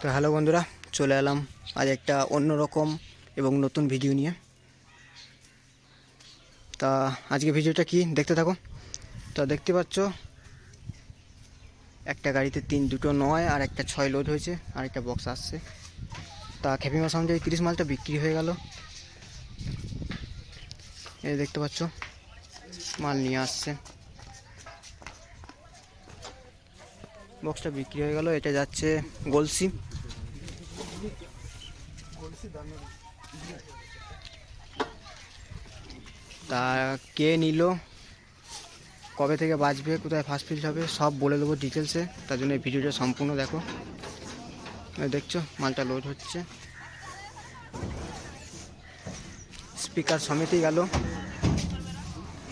তো হ্যালো বন্ধুরা, চলে এলাম আজ একটা অন্যরকম এবং নতুন ভিডিও নিয়ে। তা আজকে ভিডিওটা কি দেখতে থাকো। তা দেখতে পাচ্ছ, একটা গাড়িতে তিন, দুটো নয় আর একটা ছয় লোড হয়েছে, আর একটা বক্স আসছে। তা খেপিমা সাউন্ডে এই তিরিশ মালটা বিক্রি হয়ে গেল। এই দেখতে পাচ্ছ, মাল নিয়ে আসছে। বক্সটা বিক্রি হয়ে গেল, এটা যাচ্ছে গোলসি। তা কে নিল, কবে থেকে বাঁচবে, কোথায় ফার্স্ট ফিল্ড হবে, সব বলে দেবো ডিটেলসে তার জন্য এই ভিডিওটা সম্পূর্ণ দেখো। দেখছ, মালটা লোড হচ্ছে। স্পিকার সমেতেই গেল।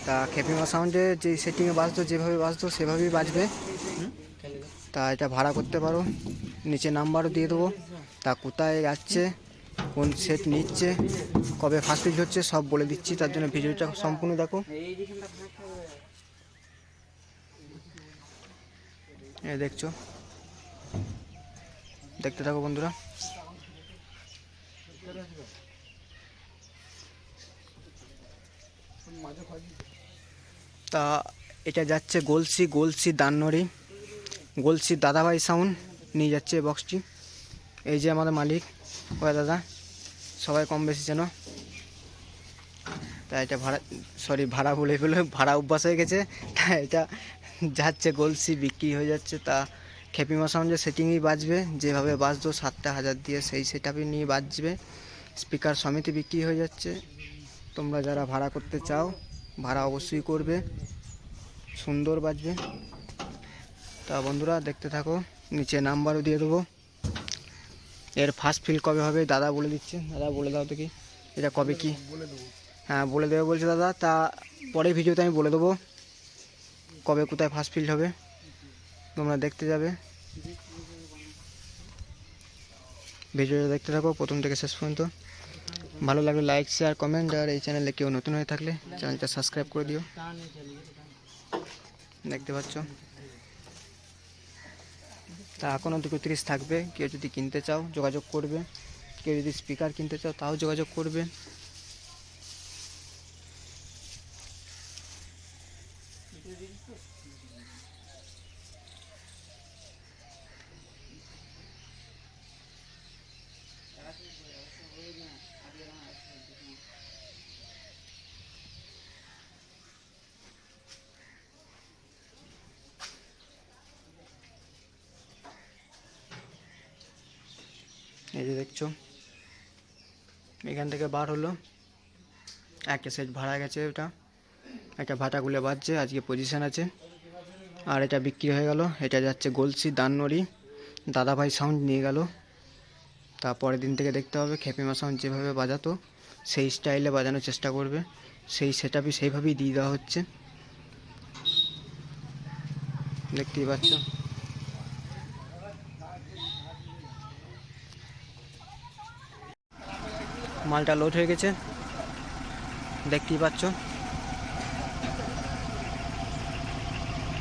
তা খেপিমা সাউন্ডে যে সেটিংয়ে বাজতো, যেভাবে বাজতো, সেভাবেই বাজবে। তা এটা ভাড়া করতে পারো। নিচে নাম্বারও দিয়ে দেবো। তা কোথায় যাচ্ছে? কোন সেট নিচ্ছে? কবে ফার্স্ট পিচ হচ্ছে? সব বলে দিচ্ছি। তার জন্য ভিডিওটা সম্পূর্ণ দেখো। এই দেখছ? দেখতে থাকো বন্ধুরা। তা এটা যাচ্ছে গোলসি গোলসি দান্নরি গোলসি দাদাভাই সাউন্ড নিয়ে যাচ্ছে এই বক্সটি এই যে আমাদের মালিক। ওয়া দাদা, সবাই কম বেশি যেন। তা এটা ভাড়া সরি ভাড়া বলে ফেলো ভাড়া অভ্যাস হয়ে গেছে। তা এটা যাচ্ছে গোলসি বিক্রি হয়ে যাচ্ছে। তা খেপিমা সাউন্ডের সেটিংই বাজবে, যেভাবে বাজতো সাতটা হাজার দিয়ে, সেই সেটআপই নিয়ে বাজবে। স্পিকার সমিতি বিক্রি হয়ে যাচ্ছে। তোমরা যারা ভাড়া করতে চাও, ভাড়া অবশ্যই করবে। সুন্দর বাজবে। তা বন্ধুরা, দেখতে থাকো, নিচে নাম্বারও দিয়ে দেবো। এর ফার্স্ট ফিল কবে হবে, দাদা বলে দিচ্ছে। দাদা বলে দাও তো কি এটা কবে কি? হ্যাঁ বলে দেবে বলছে দাদা, তা পরের ভিডিওতে আমি বলে দেবো কবে কোথায় ফার্স্ট ফিল্ড হবে। তোমরা দেখতে যাবে। ভিডিওটা দেখতে থাকো, প্রথম থেকে শেষ পর্যন্ত। ভালো লাগলে লাইক শেয়ার কমেন্ট আর এই চ্যানেলে কেউ নতুন হয়ে থাকলে চ্যানেলটা সাবস্ক্রাইব করে দিও। দেখতে পাচ্ছ? তা এখনও দুটো তিরিশ থাকবে। কেউ যদি কিনতে চাও, যোগাযোগ করবে। কেউ যদি স্পিকার কিনতে চাও, তাও যোগাযোগ করবে। এই যে দেখছ, এখান থেকে বার হলো। একটা সেট ভাড়া গেছে ওটা একটা ভাটাগুলো বাজছে, আজকে পজিশন আছে। আর এটা বিক্রি হয়ে গেল। এটা যাচ্ছে গোলসি দাননড়ি। দাদাভাই সাউন্ড নিয়ে গেল। তারপরের দিন থেকে দেখতে হবে, খেপিমা সাউন্ড যেভাবে বাজাতো, সেই স্টাইলে বাজানোর চেষ্টা করবে। সেই সেটআপই সেইভাবেই দিয়ে দেওয়া হচ্ছে। দেখতেই পাচ্ছ। মালটা লোড হয়ে গেছে। দেখতেই পাচ্ছ।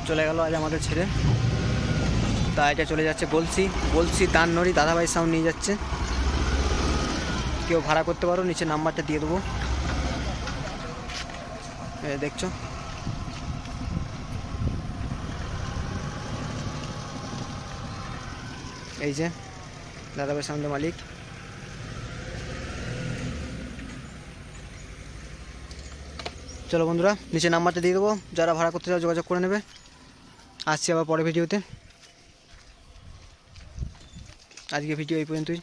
চলে গেল আজ আমাদের ছেড়ে তা এটা চলে যাচ্ছে বলছি। বলছি দাননড়ি দাদাভাই সাউন্ড নিয়ে যাচ্ছে। কেউ ভাড়া করতে পারো? নিচে নাম্বারটা দিয়ে দেবো। দেখছ? এই যে দাদাভাই সাউন্ডের মালিক। চলো বন্ধুরা, নিচে নাম্বারটা দিয়ে দেবো, যারা ভাড়া করতে চাও যোগাযোগ করে নেবে। আসছি আবার পরে ভিডিওতে। আজকে ভিডিও এই পর্যন্তই।